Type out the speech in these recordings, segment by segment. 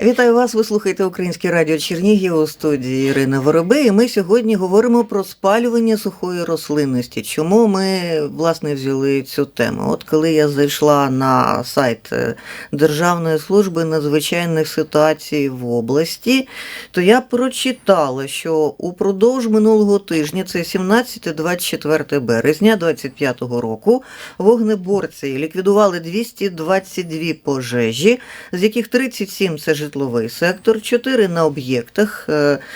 Вітаю вас. Ви слухаєте Українське радіо Чернігів у студії Ірина Воробей. Ми сьогодні говоримо про спалювання сухої рослинності. Чому ми власне взяли цю тему? От коли я зайшла на сайт е, Державної служби надзвичайних ситуацій в області, то я прочитала, що упродовж минулого тижня, це 17-24 березня 25-го року, вогнеборці ліквідували 222 пожежі, з яких 37 – це житловий сектор, 4 на об'єктах,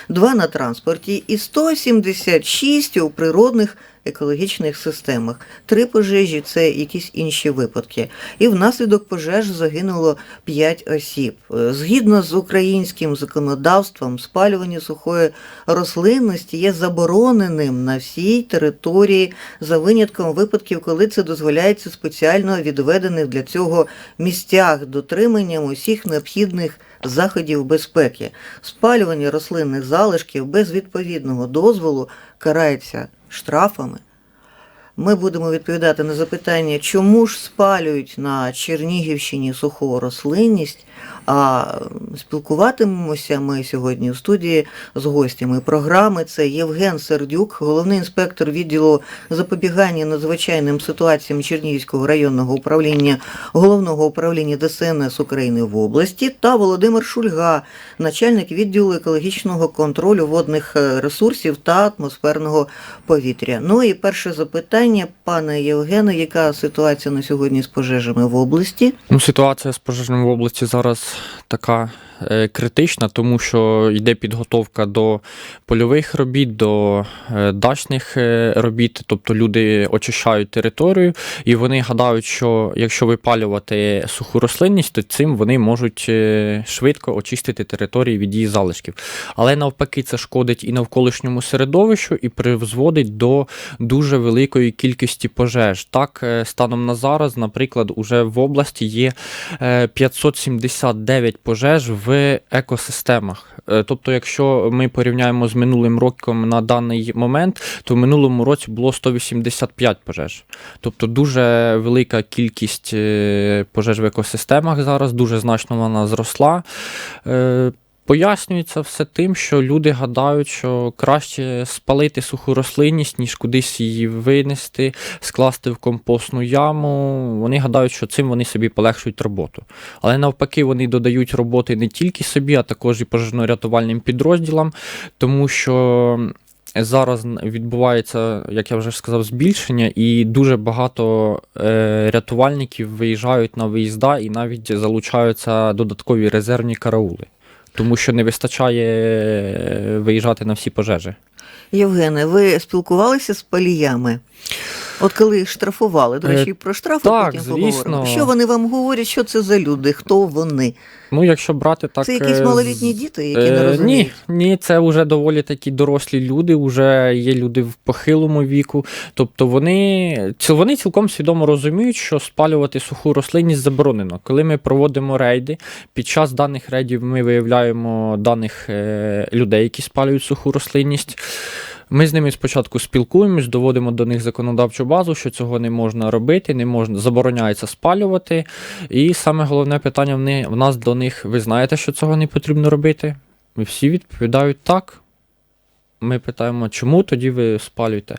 2 на транспорті і 176 у природних екологічних системах. Три пожежі це якісь інші випадки. І внаслідок пожеж загинуло 5 осіб. Е, Згідно з українським законодавством, спалювання сухої рослинності є забороненим на всій території за винятком випадків, коли це дозволяється спеціально відведених для цього місцях дотриманням усіх необхідних заходів безпеки. Спалювання рослинних залишків без відповідного дозволу карається штрафами. Ми будемо відповідати на запитання, чому ж спалюють на Чернігівщині суху рослинність. А спілкуватимемося ми сьогодні у студії з гостями програми. Це Євген Сердюк, головний інспектор відділу запобігання надзвичайним ситуаціям Чернігівського районного управління головного управління ДСНС України в області, та Володимир Шульга, начальник відділу екологічного контролю водних е, ресурсів та атмосферного повітря. Ну і перше запитання, пане Євгене, яка ситуація на сьогодні з пожежами в області? Ну, ситуація з пожежами в області зараз така е, критична, тому що йде підготовка до польових робіт, до е, дачних е, робіт, тобто люди очищають територію, і вони гадають, що якщо випалювати суху рослинність, то цим вони можуть е, швидко очистити території від її залишків. Але навпаки, це шкодить і навколишньому середовищу, і призводить до дуже великої кількості пожеж. Так, е, станом на зараз, наприклад, уже в області є е, 579 пожеж в екосистемах. Е, Тобто, якщо ми порівняємо з минулим роком на даний момент, то в минулому році було 185 пожеж. Тобто дуже велика кількість е, пожеж в екосистемах зараз, дуже значно вона зросла. Пояснюється все тим, що люди гадають, що краще спалити суху рослинність, ніж кудись її винести, скласти в компостну яму. Вони гадають, що цим вони собі полегшують роботу. Але навпаки, вони додають роботи не тільки собі, а також і пожежно-рятувальним підрозділам, тому що. Зараз відбувається, як я вже сказав, збільшення, і дуже багато е, рятувальників виїжджають на виїзда і навіть залучаються додаткові резервні караули, тому що не вистачає е, виїжджати на всі пожежі. Євгене, ви спілкувалися з паліями? От коли штрафували, до Е, речі, про штрафи так, потім звісно. поговоримо. Що вони вам говорять, що це за люди, хто вони? Ну, якщо брати так. це якісь е, малолітні діти, які не Е, розуміють? Ні, ні, це вже доволі такі дорослі люди, вже є люди в похилому віку. Тобто вони, вони цілком свідомо розуміють, що спалювати суху рослинність заборонено. Коли ми проводимо рейди, під час даних рейдів ми виявляємо даних людей, які спалюють суху рослинність. Ми з ними спочатку спілкуємось, доводимо до них законодавчу базу, що цього не можна робити, не можна забороняється спалювати. І саме головне питання в, не, в нас до них: ви знаєте, що цього не потрібно робити? Ми всі відповідають так. Ми питаємо, чому тоді ви спалюєте?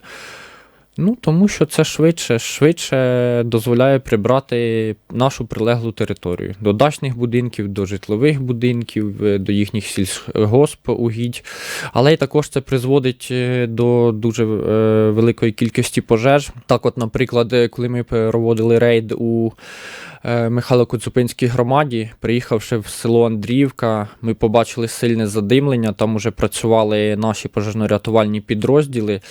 Ну, тому що це швидше, швидше дозволяє прибрати нашу прилеглу територію до дачних будинків, до житлових будинків, е, до їхніх сільгоспугідь. Але й також це призводить е, до дуже е, великої кількості пожеж. Так, от, наприклад, коли ми проводили рейд у е, Михайло-Коцюпинській громаді, приїхавши в село Андріївка, ми побачили сильне задимлення. Там уже працювали наші пожежно-рятувальні підрозділи.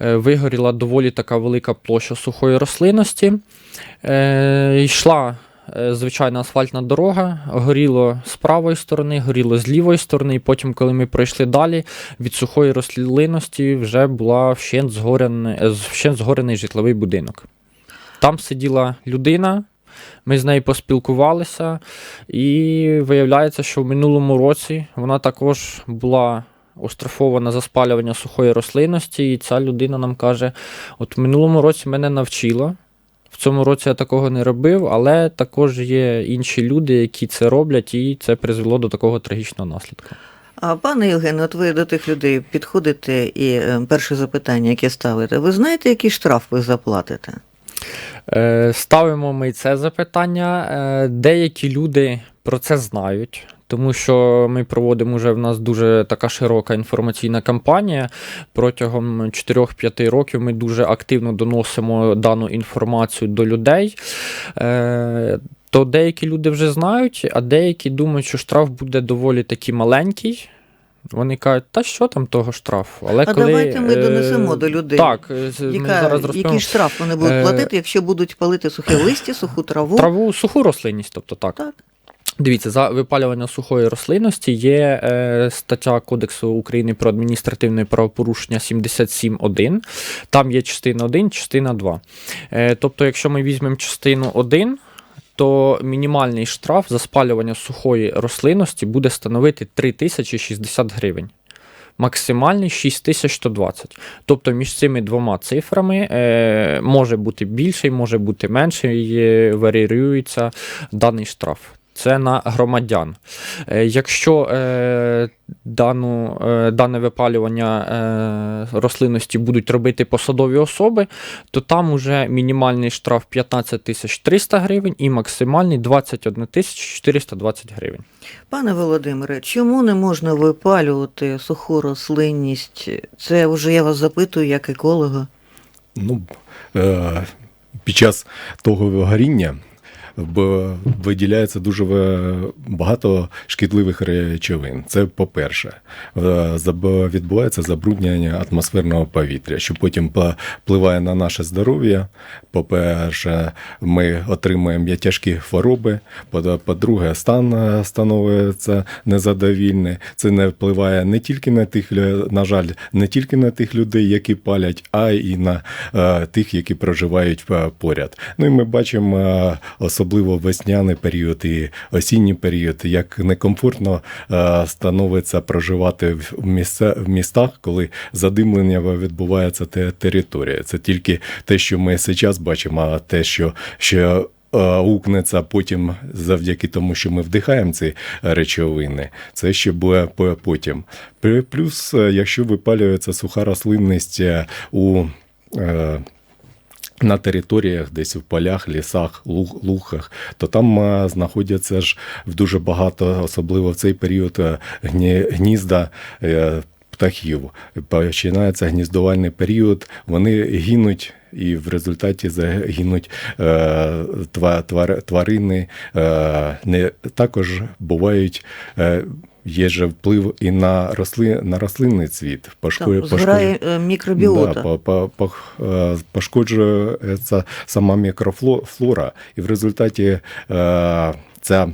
Вигоріла доволі така велика площа сухої рослинності. Е, Йшла е, звичайна асфальтна дорога, горіло з правої сторони, горіло з лівої сторони. І потім, коли ми пройшли далі, від сухої рослинності вже була вщент згорений, е, вщент згорений житловий будинок. Там сиділа людина. Ми з нею поспілкувалися, і виявляється, що в минулому році вона також була оштрафована за спалювання сухої рослинності, і ця людина нам каже: от в минулому році мене навчила В цьому році я такого не робив, але також є інші люди, які це роблять, і це призвело до такого трагічного наслідку. А пане Євгене, от ви до тих людей підходите і е, перше запитання, яке ставите, ви знаєте, який штраф ви заплатите? Е, Ставимо ми це запитання. Е, Деякі люди про це знають. Тому що ми проводимо вже в нас дуже така широка інформаційна кампанія. Протягом 4-5 років ми дуже активно доносимо дану інформацію до людей. Е, То деякі люди вже знають, а деякі думають, що штраф буде доволі таки маленький. Вони кажуть, та що там того штрафу? Але А коли, давайте ми е, донесемо до людей. Так, е, з- ми зараз який штраф вони будуть платити, якщо будуть палити сухе листя, суху траву? Траву суху рослинність, тобто так. Так. Дивіться, за випалювання сухої рослинності є е, стаття Кодексу України про адміністративне правопорушення 77.1. Там є частина 1, частина 2. Е, тобто, якщо ми візьмемо частину 1, то мінімальний штраф за спалювання сухої рослинності буде становити 3060 гривень. Максимальний 6120. Тобто між цими двома цифрами е, може бути більший, може бути менший, е, варіюється даний штраф. Це на громадян. Е, якщо е, дану, е, дане випалювання е, рослинності будуть робити посадові особи, то там уже мінімальний штраф 15 тисяч 300 гривень і максимальний 21 тисяч 420 гривень. Пане Володимире, чому не можна випалювати суху рослинність? Це вже я вас запитую як еколога. Ну, е, під час того горіння виділяється дуже багато шкідливих речовин. Це по-перше, Е, відбувається забруднення атмосферного повітря, що потім впливає на наше здоров'я. По-перше, ми отримуємо тяжкі хвороби. По- По-друге, стан е, становиться незадовільний. Це не впливає не тільки на тих, на жаль, не тільки на тих людей, які палять, а й на е, тих, які проживають поряд. Ну і ми бачимо е, особливо весняний період і осінній період, як некомфортно е, становиться проживати в місця, в містах, коли задимлення відбувається те територія. Це тільки те, що ми зараз бачимо, а те, що, що е, аукнеться потім завдяки тому, що ми вдихаємо ці речовини. Це ще буде потім. Плюс, е, якщо випалюється суха рослинність у на територіях, десь в полях, лісах, лухах, то там е, знаходяться ж в дуже багато, особливо в цей період, е, гні, гнізда. е, Птахів починається гніздувальний період, вони гинуть, і в результаті загинуть е, тва- твар- тварини. Е, не, також бувають. Е, Є же вплив і на росли, на рослинний цвіт. Пошкоджує, згорає е, мікробіота. Да, по- по- по- е, пошкоджується сама мікрофлора, і в результаті е, ця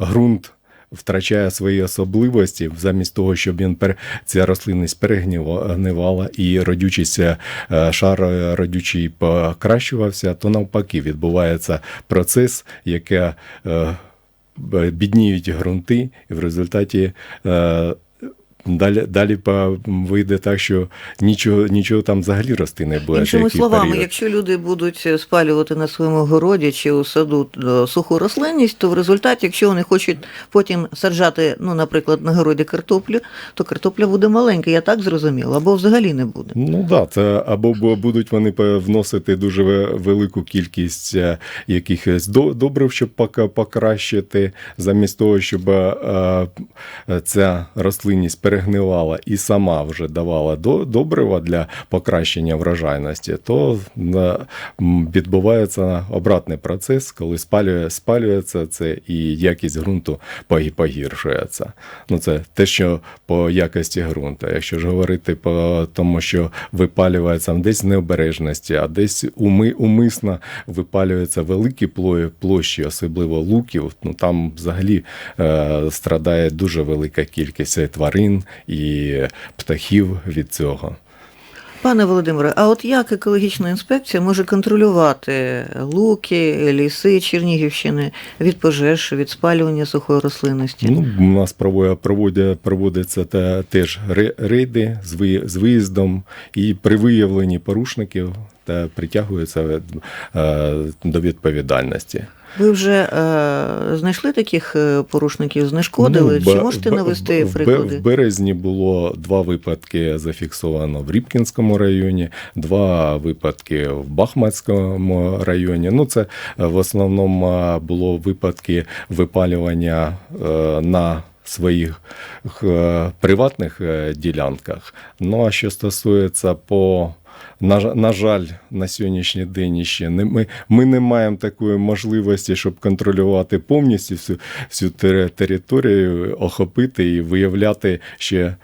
ґрунт втрачає свої особливості замість того, щоб він пер, ця рослинність перегнивала і родючість, е, шар родючий покращувався, то навпаки відбувається процес, який бідніють ґрунти, і в результаті е, далі, далі вийде так, що нічого, нічого там взагалі рости не буде. Іншими словами, період. якщо люди будуть е, спалювати на своєму городі чи у саду е, суху рослинність, то в результаті, якщо вони хочуть потім саджати, ну, наприклад, на городі картоплю, то картопля буде маленька, я так зрозуміла, або взагалі не буде. Ну да, це або будуть вони вносити дуже ве- велику кількість е, якихось добрив, щоб покращити, замість того, щоб ця рослинність перегнивала і сама вже давала до- добрива для покращення врожайності, то відбувається обратний процес, коли спалює, спалюється це і якість ґрунту погіршується. Ну це те, що по якості ґрунту. Якщо ж говорити по тому, що випалюється десь необережності, а десь уми, умисно випалюються великі плої- площі, особливо луків, ну там взагалі е, страдає дуже велика кількість тварин і птахів від цього. Пане Володимире, а от як екологічна інспекція може контролювати луки, ліси Чернігівщини від пожеж, від спалювання сухої рослинності? Ну, у нас проводя- проводя- проводяться та, теж ре- рейди з, ви, з виїздом, і при виявленні порушників та притягуються е, до відповідальності. Ви вже е, знайшли таких е, порушників, знешкодили? Ну, Чи можете навести приклади? В березні було два випадки зафіксовано в Рібкінському районі, два випадки в Бахматському районі. Ну, це е, в основному е, було випадки випалювання е, на своїх е, приватних ділянках. Ну а що стосується по на, на жаль, на сьогоднішній день ще не ми, ми не маємо такої можливості, щоб контролювати повністю всю, всю територію, охопити і виявляти ще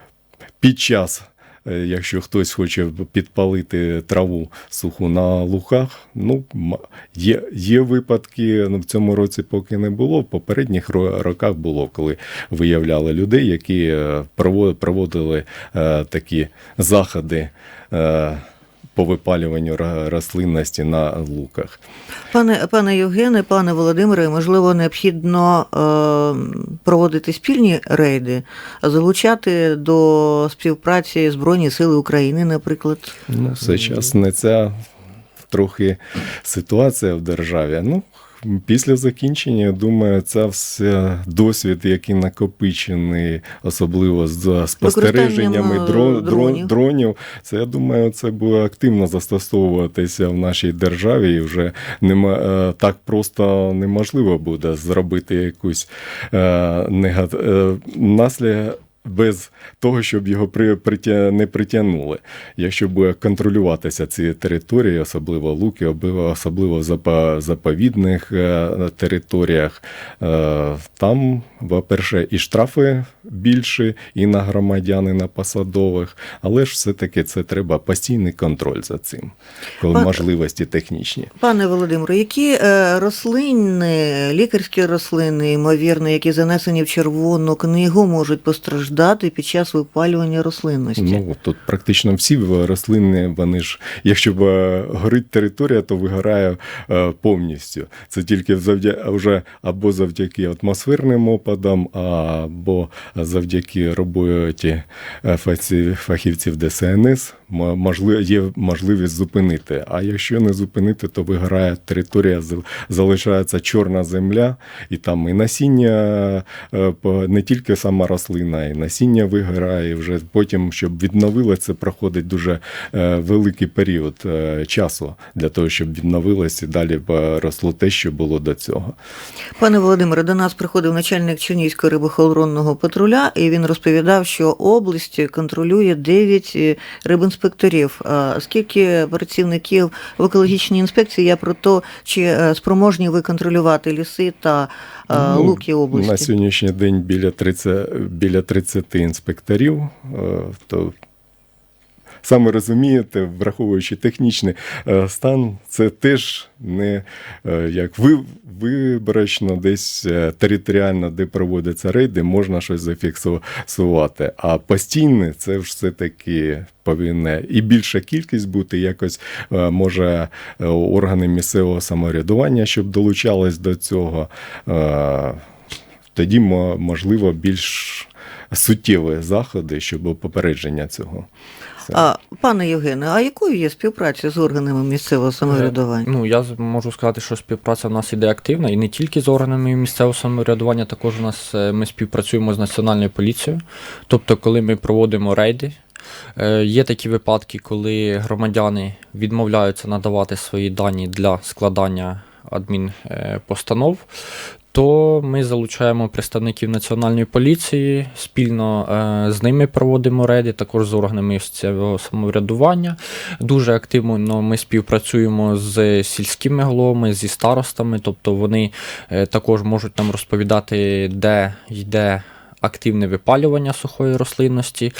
під час. е, Якщо хтось хоче підпалити траву суху на луках, ну є, є випадки. Ну в цьому році поки не було. В попередніх роках було, коли виявляли людей, які е, проводили е, такі заходи. Е, по випалюванню рослинності на луках. Пане, пане Євгене, пане Володимире, можливо, необхідно е, проводити спільні рейди, залучати до співпраці Збройні Сили України, наприклад. Ну, все час не ця трохи ситуація в державі. Ну, після закінчення, я думаю, це все досвід, який накопичений, особливо з спостереженнями е, дро, дронів. дронів. Це я думаю, це буде активно застосовуватися в нашій державі, і вже нема е, так просто неможливо буде зробити якусь е, негат... е, без того, щоб його при, притя... не притягнули. Якщо буде контролюватися ці території, особливо луки, обливо- особливо в запа- заповідних е, територіях, е, там, по-перше, і штрафи більші, і на громадян, і на посадових, але ж все-таки це треба постійний контроль за цим, коли Пан- можливості технічні. Пане Володимире, які е, рослини, лікарські рослини, ймовірно, які занесені в червону книгу, можуть постраждати під час випалювання рослинності? Ну тут практично всі рослини, вони ж, якщо б е, горить територія, то вигорає е, повністю. Це тільки завдяки вже або завдяки атмосферним опадам, або завдяки роботі е, фахівців- ДСНС м- можли- є можливість зупинити. А якщо не зупинити, то вигорає територія, залишається чорна земля, і там і насіння, е, не тільки сама рослина, і насіння вигорає. Вже потім, щоб відновилося, це проходить дуже е, великий період е, часу для того, щоб відновилося і далі росло те, що було до цього. Пане Володимире, до нас приходив начальник Чернігівського рибохоронного патруля, і він розповідав, що область контролює 9 рибінспекторів. Скільки працівників в екологічній інспекції? Я про те, чи е, спроможні ви контролювати ліси та е, Ну, луки області? На сьогоднішній день біля 30, біля 30 інспекторів. е, То саме розумієте, враховуючи технічний е, стан, це теж не е, як ви, виборочно десь е, територіально, де проводяться рейди, можна щось зафіксувати. А постійне це все-таки повинна і більша кількість бути, якось може органи місцевого самоврядування, щоб долучались до цього. Тоді мо- можливо більш суттєві заходи щодо попередження цього. А, пане Євгене, а якою є співпраця з органами місцевого самоврядування? Ну, я можу сказати, що співпраця в нас іде активна, і не тільки з органами місцевого самоврядування, також у нас е, ми співпрацюємо з національною поліцією. Тобто, коли ми проводимо рейди, е, є такі випадки, коли громадяни відмовляються надавати свої дані для складання адмінпостанов, то ми залучаємо представників національної поліції, спільно е, з ними проводимо рейди, також з органами місцевого самоврядування. Дуже активно ми співпрацюємо з сільськими головами, зі старостами, тобто вони е, також можуть нам розповідати, де йде активне випалювання сухої рослинності.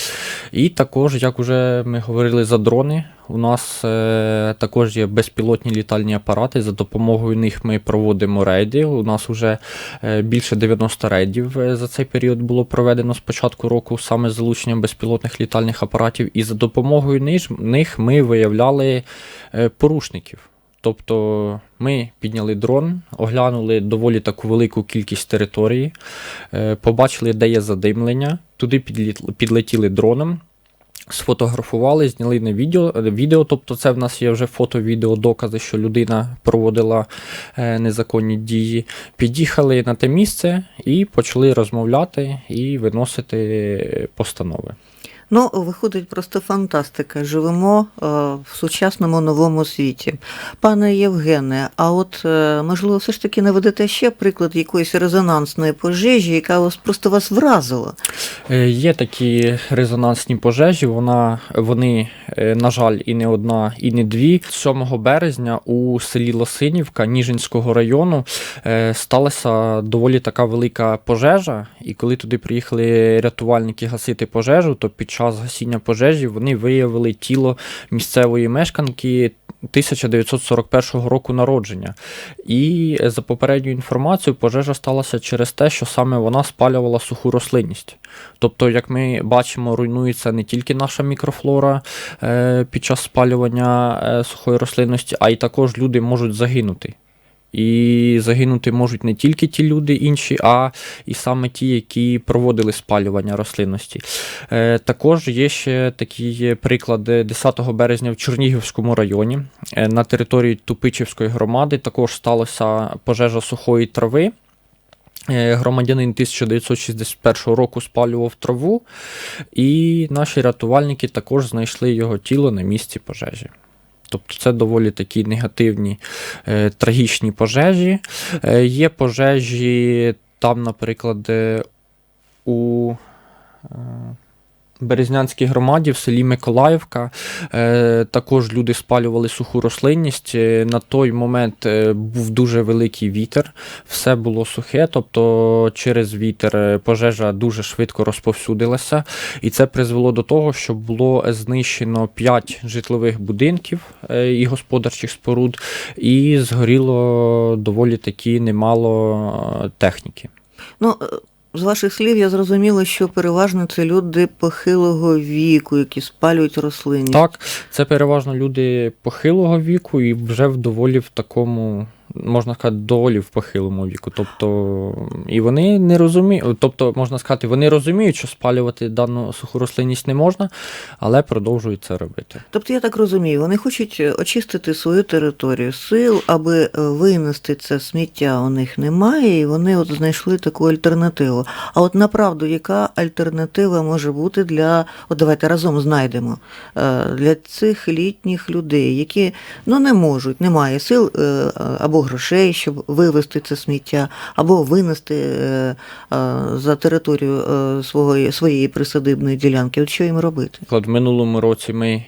І також, як вже ми говорили за дрони, у нас е, також є безпілотні літальні апарати. За допомогою них ми проводимо рейди. У нас вже е, більше 90 рейдів е, за цей період було проведено з початку року саме з залученням безпілотних літальних апаратів. І за допомогою них ми виявляли порушників. Тобто ми підняли дрон, оглянули доволі таку велику кількість території, е, побачили, де є задимлення, туди підлетіли дроном, сфотографували, зняли на відео, е, відео, тобто це в нас є вже фото-відео докази, що людина проводила е, незаконні дії. Під'їхали на те місце і почали розмовляти і виносити постанови. Ну, виходить просто фантастика. Живемо е, в сучасному новому світі. Пане Євгене, а от е, можливо, все ж таки наведете ще приклад якоїсь резонансної пожежі, яка вас просто вас вразила. Е, Є такі резонансні пожежі. Вона, вони, на жаль, і не одна, і не дві. 7 березня у селі Лосинівка Ніжинського району сталася доволі така велика пожежа. І коли туди приїхали рятувальники гасити пожежу, то під час гасіння пожежі вони виявили тіло місцевої мешканки 1941 року народження. І за попередньою інформацією, пожежа сталася через те, що саме вона спалювала суху рослинність. Тобто, як ми бачимо, руйнується не тільки наша мікрофлора е, під час спалювання е, сухої рослинності, а й також люди можуть загинути. І загинути можуть не тільки ті люди інші, а і саме ті, які проводили спалювання рослинності. Е, також є ще такий приклад 10 березня в Чернігівському районі. Е, на території Тупичівської громади також сталася пожежа сухої трави. Е, Громадянин 1961 року спалював траву, і наші рятувальники також знайшли його тіло на місці пожежі. Тобто це доволі такі негативні, е, трагічні пожежі. Е, є пожежі там, наприклад, е, у Березнянській громаді в селі Миколаївка е, також люди спалювали суху рослинність. Е, На той момент е, був дуже великий вітер, все було сухе, тобто через вітер пожежа дуже швидко розповсюдилася, і це призвело до того, що було знищено 5 житлових будинків і господарчих споруд, і згоріло доволі таки немало техніки. Ну, з ваших слів я зрозуміла, що переважно це люди похилого віку, які спалюють рослини. Так, це переважно люди похилого віку і вже в доволі в такому, можна сказати, доволі в похилому віку. Тобто, і вони не розуміють, тобто, можна сказати, вони розуміють, що спалювати дану суху рослинність не можна, але продовжують це робити. Тобто, я так розумію, вони хочуть е, очистити свою територію сил, аби е, винести це сміття у них немає, і вони от знайшли таку альтернативу. А от направду, яка альтернатива може бути для, от давайте разом знайдемо, е, для цих літніх людей, які ну не можуть, немає сил або грошей, щоб вивезти це сміття, або винести е, е, за територію е, свого, своєї присадибної ділянки. От що їм робити? В минулому році ми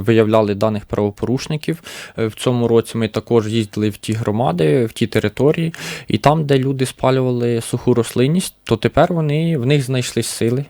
виявляли даних правопорушників. В цьому році ми також їздили в ті громади, в ті території, і там, де люди спалювали суху рослинність, то тепер вони в них знайшлись сили.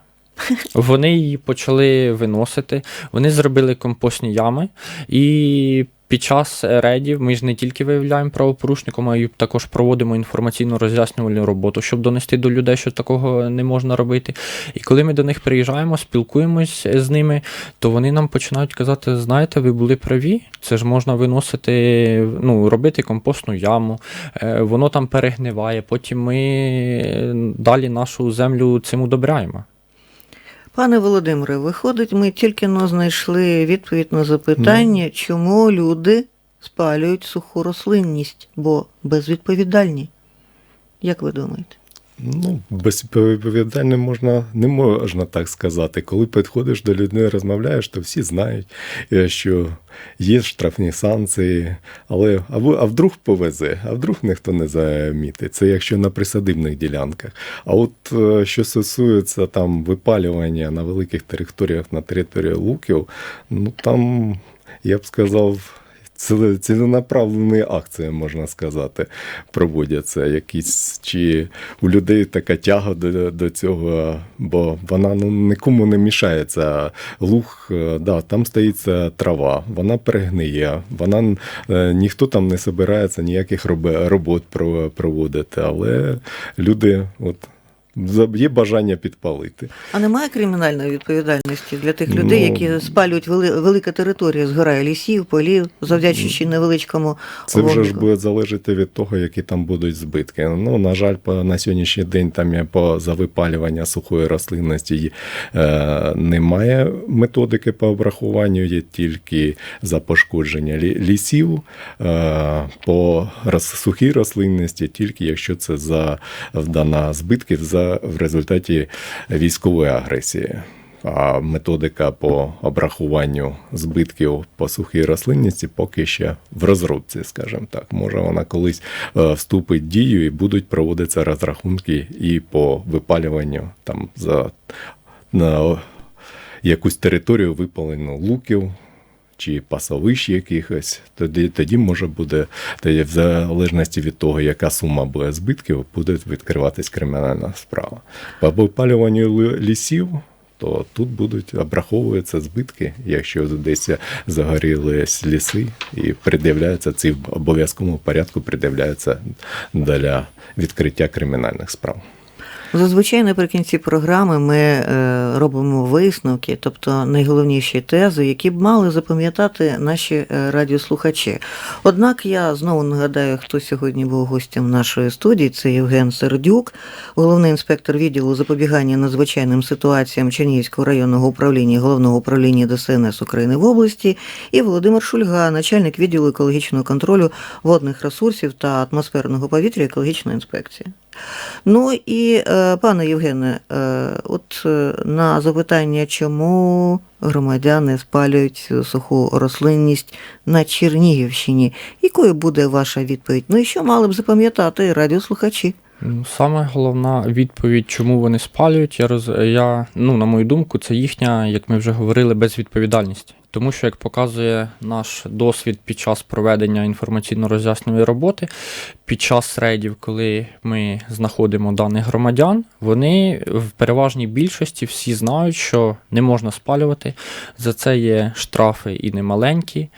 Вони її почали виносити, вони зробили компостні ями, і під час рейдів ми ж не тільки виявляємо правопорушників, а також проводимо інформаційно роз'яснювальну роботу, щоб донести до людей, що такого не можна робити. І коли ми до них приїжджаємо, спілкуємось з ними, то вони нам починають казати: знаєте, ви були праві, це ж можна виносити, ну, робити компостну яму, е, воно там перегниває, потім ми далі нашу землю цим удобряємо. Пане Володимире, виходить, ми тільки но знайшли відповідь на запитання, чому люди спалюють суху рослинність, бо безвідповідальні. Як ви думаєте? Ну, безвідповідально можна, не можна так сказати. Коли підходиш до людини, розмовляєш, то всі знають, е, що є штрафні санкції, але а, ви- а вдруг повезе, а вдруг ніхто не замітить. Це якщо на присадибних ділянках. А от е, що стосується там випалювання на великих територіях на території луків, ну там я б сказав. Ціле- ціленаправлені акції, можна сказати, проводяться. Якісь чи у людей така тяга до, до цього, бо вона ну, нікому не мішається. Луг, е, да, там стоїться трава, вона перегниє, вона е, ніхто там не збирається ніяких робот проводити, але люди от. Є бажання підпалити. А немає кримінальної відповідальності для тих людей, Ну, які спалюють вели, велика територія, згорає лісів, полів, завдячуючи невеличкому Це вже ж буде залежати від того, які там будуть збитки. Ну, на жаль, по, на сьогоднішній день там є по за випалювання сухої рослинності е, немає методики по обрахуванню, є тільки за пошкодження лісів. Е, по сухій рослинності, тільки якщо це за вдана збитків за в результаті військової агресії. А методика по обрахуванню збитків по сухій рослинності поки ще в розробці, скажімо так. Може, вона колись е, вступить в дію і будуть проводитися розрахунки і по випалюванню там за на якусь територію випалену луків. Чи пасовищ якихось, тоді, тоді може буде, тоді в залежності від того, яка сума буде збитків, буде відкриватись кримінальна справа. По випалюванню лісів, то тут будуть обраховуватися збитки, якщо десь загорілись ліси, і пред'являються ці в обов'язковому порядку пред'являються для відкриття кримінальних справ. Зазвичай наприкінці програми ми е, робимо висновки, тобто найголовніші тези, які б мали запам'ятати наші е, радіослухачі. Однак я знову нагадаю, хто сьогодні був гостем нашої студії. Це Євген Сердюк, головний інспектор відділу запобігання надзвичайним ситуаціям Чернігівського районного управління головного управління ДСНС України в області, і Володимир Шульга, начальник відділу екологічного контролю водних ресурсів та атмосферного повітря екологічної інспекції. Ну і е, пане Євгене, е, от е, на запитання, чому громадяни спалюють суху рослинність на Чернігівщині, якою буде ваша відповідь? Ну і що мали б запам'ятати радіослухачі? Ну, Саме головна відповідь, чому вони спалюють, я роз... я, ну, на мою думку, це їхня, як ми вже говорили, безвідповідальність. Тому що, як показує наш досвід під час проведення інформаційно-роз'ясної роботи, під час рейдів, коли ми знаходимо даних громадян, вони в переважній більшості всі знають, що не можна спалювати. За це є штрафи і немаленькі.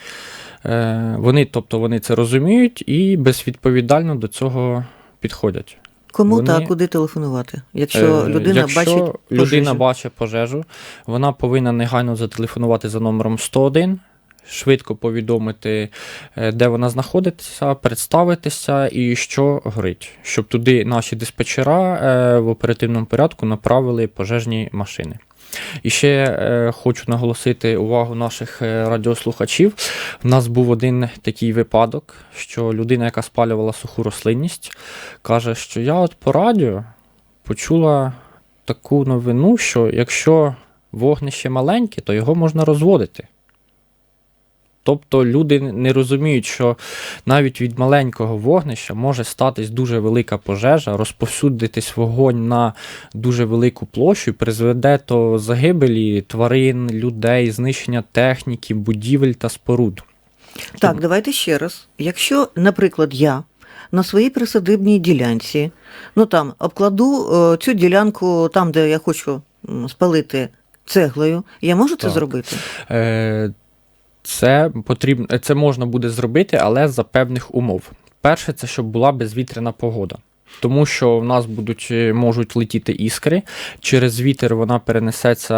Е, Вони, тобто, вони це розуміють і безвідповідально до цього підходять. Кому Вони- та куди телефонувати? Якщо Е, людина Якщо бачить людина пожежу? бачить пожежу, вона повинна негайно зателефонувати за номером 101, швидко повідомити, е, де вона знаходиться, представитися і що горить, щоб туди наші диспетчера е, в оперативному порядку направили пожежні машини. І ще е, хочу наголосити увагу наших е, радіослухачів. У нас був один такий випадок, що людина, яка спалювала суху рослинність, каже, що я от по радіо почула таку новину, що якщо вогнище маленьке, то його можна розводити. Тобто люди не розуміють, що навіть від маленького вогнища може статись дуже велика пожежа, розповсюдитись вогонь на дуже велику площу і призведе до загибелі тварин, людей, знищення техніки, будівель та споруд. Так, давайте ще раз. Якщо, наприклад, я на своїй присадибній ділянці, ну там обкладу е, цю ділянку там, де я хочу спалити цеглою, я можу це зробити? Е, Це потрібно, це можна буде зробити, але за певних умов. Перше, це щоб була безвітряна погода. Тому що в нас будуть, е, можуть летіти іскри, через вітер вона перенесеться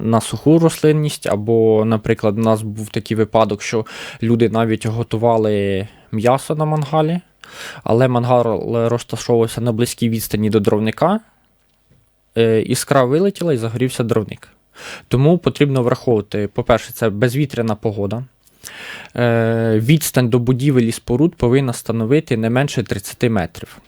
на суху рослинність, або, наприклад, у нас був такий випадок, що люди навіть готували м'ясо на мангалі, але мангал розташовувався на близькій відстані до дровника. Е, Іскра вилетіла і загорівся дровник. Тому потрібно враховувати, по-перше, це безвітряна погода. Е, Відстань до будівель і споруд повинна становити не менше 30 метрів.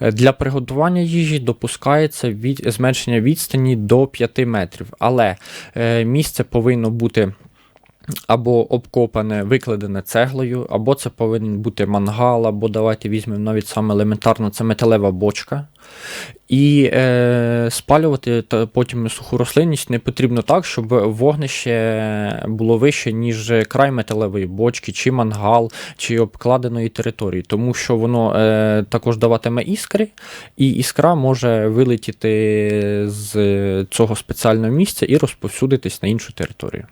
Е, Для приготування їжі допускається від, зменшення відстані до 5 метрів, але е, місце повинно бути або обкопане, викладене цеглою, або це повинен бути мангал, або давайте візьмемо навіть саме елементарно, це металева бочка. І е, спалювати та потім суху рослинність не потрібно так, щоб вогнище було вище, ніж край металевої бочки, чи мангал, чи обкладеної території, тому що воно е, також даватиме іскри, і іскра може вилетіти з цього спеціального місця і розповсюдитись на іншу територію.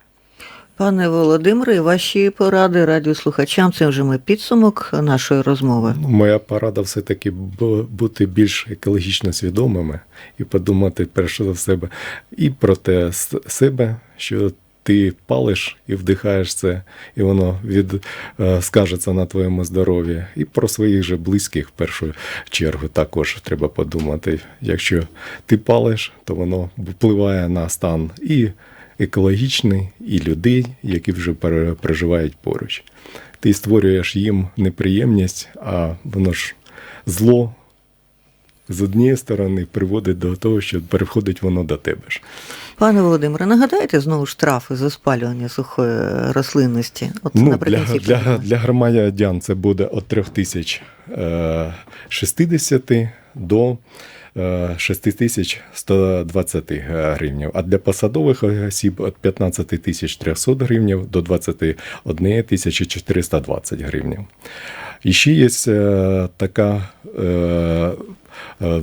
Пане Володимире, ваші поради радіослухачам, це вже ми підсумок нашої розмови. Ну, Моя порада все-таки бути більш екологічно свідомими і подумати перше за себе і про те себе, що ти палиш і вдихаєш це, і воно від, е, скажеться на твоєму здоров'ї. І про своїх же близьких в першу чергу також треба подумати. Якщо ти палиш, то воно впливає на стан і екологічний, і людей, які вже проживають поруч ти створюєш їм неприємність, а воно ж зло з однієї сторони приводить до того, що переходить воно до тебе ж. Пане Володимире, нагадайте знову штрафи за спалювання сухої рослинності. От Ну, для, наприкінці для, для громадян це буде від 3060 до е, 6120 гривнів, а для посадових осіб від 15300 гривнів до 21420 гривнів. І ще є е, така е, е,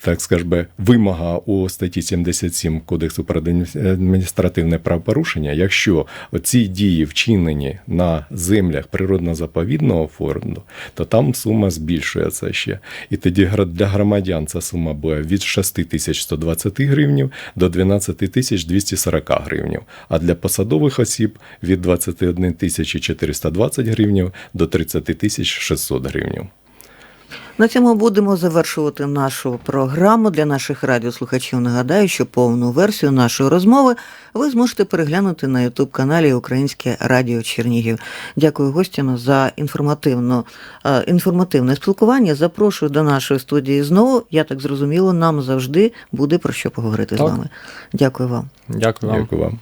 так скажемо, вимога у статті 77 Кодексу про адміністративне правопорушення, якщо ці дії вчинені на землях природно-заповідного фонду, то там сума збільшується ще. І тоді для громадян ця сума буде від 6120 гривень до 12240 гривень, а для посадових осіб від 21 420 гривень до 30 600 гривень. На цьому будемо завершувати нашу програму. Для наших радіослухачів нагадаю, що повну версію нашої розмови ви зможете переглянути на youtube каналі Українське Радіо Чернігів. Дякую гостям за інформативну, е, інформативне спілкування. Запрошую до нашої студії знову. Я так зрозуміло, нам завжди буде про що поговорити з Так. вами. Дякую вам. Дякую вам. Дякую вам.